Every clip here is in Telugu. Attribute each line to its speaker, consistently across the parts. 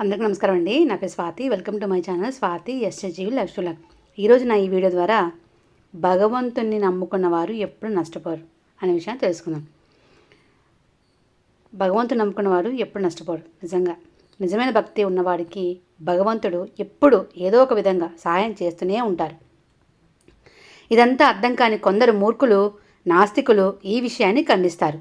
Speaker 1: అందరికీ నమస్కారం అండి. నా పేరు Swathi. Welcome to my channel Swathi SSGV lifestyle ఈరోజు నా ఈ వీడియో ద్వారా భగవంతుణ్ణి నమ్ముకున్న వారు ఎప్పుడు నష్టపోరు అనే విషయాన్ని తెలుసుకుందాం. భగవంతుని నమ్ముకున్న వారు ఎప్పుడు నష్టపోరు నిజంగా. నిజమైన భక్తి ఉన్నవాడికి భగవంతుడు ఎప్పుడు ఏదో ఒక విధంగా సహాయం చేస్తూనే ఉంటారు. ఇదంతా అర్థం కాని కొందరు మూర్ఖులు నాస్తికులు ఈ విషయాన్ని ఖండిస్తారు.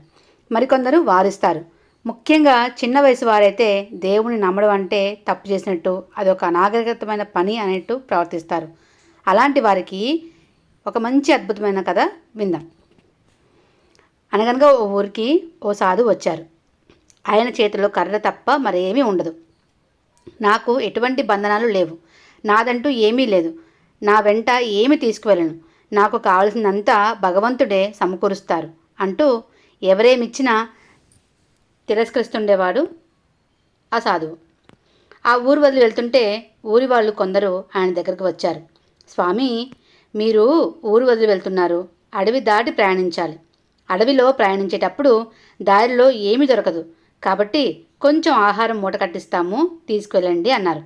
Speaker 1: మరికొందరు వారిస్తారు ముఖ్యంగా చిన్న వయసు వారైతే దేవుని నమ్మడం అంటే తప్పు చేసినట్టు అదొక అనాగరికతమైన పని అనేట్టు ప్రవర్తిస్తారు. అలాంటి వారికి ఒక మంచి అద్భుతమైన కథ విందాం. అనగనగా ఓ ఊరికి ఓ సాధు వచ్చారు. ఆయన చేతిలో కర్ర తప్ప మరేమీ ఉండదు. నాకు ఎటువంటి బంధనాలు లేవు. నాదంటూ ఏమీ లేదు. నా వెంట ఏమి తీసుకువెళ్ళను. నాకు కావలసినంత భగవంతుడే సమకూరుస్తారు అంటూ ఎవరేమిచ్చినా తిరస్కరిస్తుండేవాడు ఆ సాధువు ఆ ఊరు వదిలి వెళ్తుంటే ఊరి వాళ్ళు కొందరు ఆయన దగ్గరకు వచ్చారు. స్వామి మీరు ఊరు వదిలి వెళ్తున్నారు. అడవి దాటి ప్రయాణించాలి. అడవిలో ప్రయాణించేటప్పుడు దారిలో ఏమీ దొరకదు. కాబట్టి కొంచెం ఆహారం మూట కట్టిస్తాము. తీసుకువెళ్ళండి అన్నారు.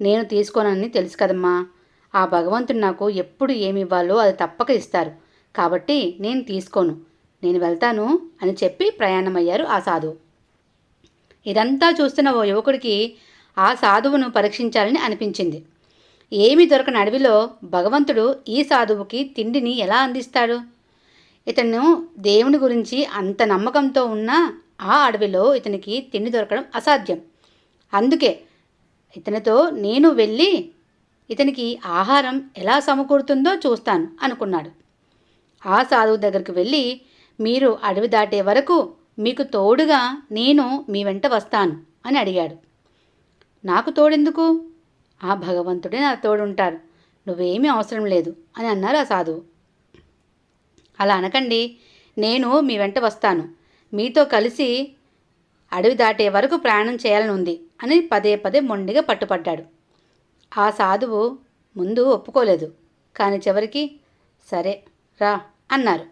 Speaker 1: నేను తీసుకోనని తెలుసు కదమ్మా. ఆ భగవంతుడు నాకు ఎప్పుడు ఏమి ఇవ్వాలో అది తప్పక ఇస్తారు. కాబట్టి నేను తీసుకోను. నేను వెళ్తాను అని చెప్పి ప్రయాణమయ్యారు ఆ సాధువు. ఇదంతా చూస్తున్న ఓ యువకుడికి ఆ సాధువును పరీక్షించాలని అనిపించింది. ఏమి దొరకని అడవిలో భగవంతుడు ఈ సాధువుకి తిండిని ఎలా అందిస్తాడు? ఇతను దేవుని గురించి అంత నమ్మకంతో ఉన్న ఆ అడవిలో ఇతనికి తిండి దొరకడం అసాధ్యం. అందుకే ఇతనితో నేను వెళ్ళి ఇతనికి ఆహారం ఎలా సమకూరుతుందో చూస్తాను అనుకున్నాడు. ఆ సాధువు దగ్గరికి వెళ్ళి మీరు అడవి దాటే వరకు మీకు తోడుగా నేను మీ వెంట వస్తాను అని అడిగాడు. నాకు తోడెందుకు? ఆ భగవంతుడే నా తోడుంటారు నువ్వేమీ అవసరం లేదు అని అన్నారు ఆ సాధువు. అలా అనకండి నేను మీ వెంట వస్తాను. మీతో కలిసి అడవి దాటే వరకు ప్రయాణం చేయాలని ఉంది అని పదే పదే మొండిగా పట్టుపడ్డాడు. ఆ సాధువు ముందు ఒప్పుకోలేదు కానీ చివరికి సరే రా అన్నారు.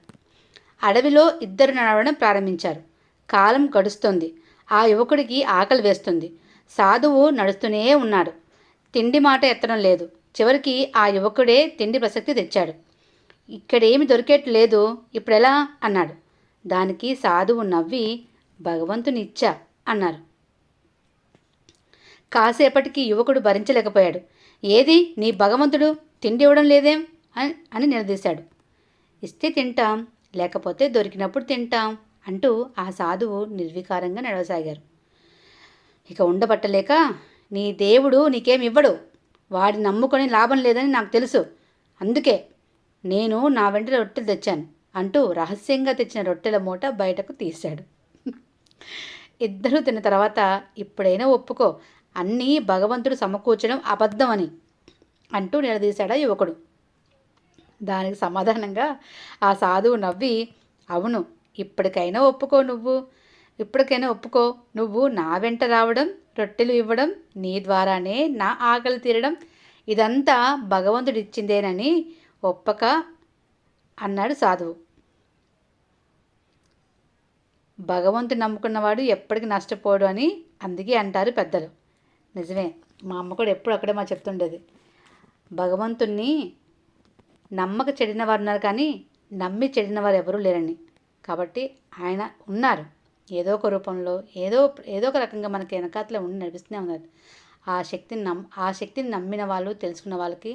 Speaker 1: అడవిలో ఇద్దరు నడవడం ప్రారంభించారు. కాలం గడుస్తుంది. ఆ యువకుడికి ఆకలి వేస్తుంది. సాధువు నడుస్తూనే ఉన్నాడు. తిండి మాట ఎత్తడం లేదు. చివరికి ఆ యువకుడే తిండి ప్రసక్తి తెచ్చాడు. ఇక్కడేమి దొరికేట్లేదు. ఇప్పుడెలా అన్నాడు. దానికి సాధువు నవ్వి భగవంతుని ఇచ్చా అన్నారు. కాసేపటికి యువకుడు భరించలేకపోయాడు. ఏది? నీ భగవంతుడు తిండి ఇవ్వడం లేదేం అని అని నిలదీశాడు ఇస్తే తింటాం. లేకపోతే దొరికినప్పుడు తింటాం. అంటూ ఆ సాధువు నిర్వికారంగా నడవసాగారు. ఇక ఉండబట్టలేక నీ దేవుడు నీకేం ఇవ్వడు వాడి నమ్ముకొని లాభం లేదని నాకు తెలుసు. అందుకే నేను నా వెంట రొట్టెలు తెచ్చాను అంటూ రహస్యంగా తెచ్చిన రొట్టెల మూట బయటకు తీశాడు. ఇద్దరూ తిన్న తర్వాత ఇప్పుడైనా ఒప్పుకో. అన్నీ భగవంతుడు సమకూర్చడం అబద్ధమని అంటూ నిలదీశాడా యువకుడు. దానికి సమాధానంగా ఆ సాధువు నవ్వి అవును ఇప్పటికైనా ఒప్పుకో నువ్వు. ఇప్పటికైనా ఒప్పుకో. నువ్వు నా వెంట రావడం రొట్టెలు ఇవ్వడం నీ ద్వారానే నా ఆకలి తీరడం ఇదంతా భగవంతుడు ఇచ్చిందేనని ఒప్పక అన్నాడు సాధువు. భగవంతుడు నమ్ముకున్నవాడు ఎప్పటికీ నష్టపోడు అని అందుకే అంటారు పెద్దలు. నిజమే మా అమ్మ కూడా ఎప్పుడు అక్కడే మా చెప్తుండేది. భగవంతుణ్ణి నమ్మక చెడిన వారు ఉన్నారు కానీ నమ్మి చెడిన వారు ఎవరూ లేరని. కాబట్టి ఆయన ఉన్నారు. ఏదో ఒక రూపంలో ఏదో ఏదో ఒక రకంగా మనకి వెనకాతలో ఉండి నడిపిస్తూనే ఉన్నారు. ఆ శక్తిని నమ్ ఆ శక్తిని నమ్మిన వాళ్ళు తెలుసుకున్న వాళ్ళకి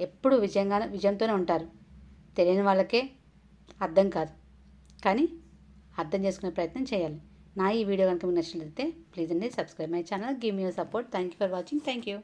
Speaker 1: ఎప్పుడు విజయంగా విజయంతోనే ఉంటారు. తెలియని వాళ్ళకే అర్థం కాదు. కానీ అర్థం చేసుకునే ప్రయత్నం చేయాలి. నా ఈ వీడియో కనుక మీకు నచ్చినట్లయితే ప్లీజ్ అండి subscribe my channel. Give me support. Thank you for watching. Thank you